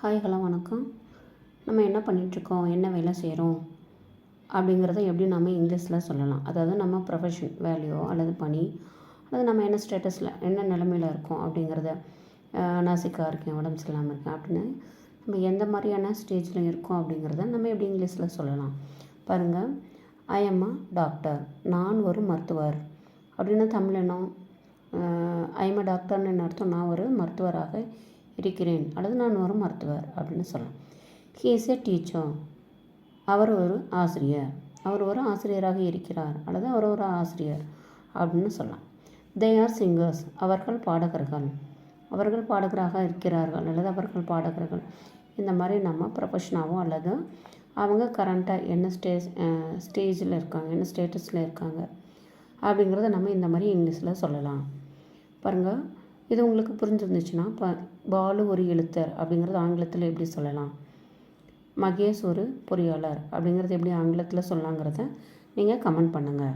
Hi hello வணக்கம். நம்ம என்ன பண்ணிகிட்ருக்கோம் என்ன வேலை செய்கிறோம் அப்படிங்கிறத எப்படி நம்ம இங்கிலீஷில் சொல்லலாம்? அதாவது நம்ம ப்ரொஃபஷன் வேலையோ அல்லது பணி? அல்லது நம்ம என்ன ஸ்டேட்டஸில் என்ன நிலமையில் இருக்கோம்? அப்படிங்கிறத நாசிக்காக இருக்கேன் உடம்பு சரியில்லாமல் இருக்கேன் அப்படின்னு. நம்ம எந்த மாதிரியான ஸ்டேஜில் இருக்கோம் அப்படிங்கிறத நம்ம எப்படி இங்கிலீஷில் சொல்லலாம்? பாருங்கள் ஐ எம் அ டாக்டர் நான் ஒரு மருத்துவர். அப்படின்னு தமிழ் என்ன அ டாக்டர்னு என்ன அர்த்தம்? நான் ஒரு மருத்துவராக இருக்கிறேன். அல்லது நான் ஒரு மருத்துவர் அப்படின்னு சொல்லலாம். ஹி இஸ் எ டீச்சர் அவர் ஒரு ஆசிரியர். அவர் ஒரு ஆசிரியராக இருக்கிறார். அல்லது அவர் ஒரு ஆசிரியர் அப்படின்னு சொல்லலாம். தே ஆர் சிங்கர்ஸ் அவர்கள் பாடகர்கள். அவர்கள் பாடகராக இருக்கிறார்கள். அல்லது அவர்கள் பாடகர்கள். இந்த மாதிரி நம்ம ப்ரொஃபஷனாகவும் அல்லது அவங்க கரண்ட்டாக என்ன ஸ்டேஜ் ஸ்டேஜில் இருக்காங்க என்ன ஸ்டேட்டஸில் இருக்காங்க அப்படிங்கிறத நம்ம இந்த மாதிரி இங்கிலீஷில் சொல்லலாம். பாருங்கள் இது உங்களுக்கு புரிஞ்சிருந்துச்சுன்னா ப பாலு ஒரு எழுத்தர் அப்படிங்கிறது ஆங்கிலத்தில் எப்படி சொல்லலாம்? மகேஷ் ஒரு பொறியாளர் அப்படிங்கிறது எப்படி ஆங்கிலத்தில் சொல்லலாங்கிறத நீங்கள் கமெண்ட் பண்ணுங்கள்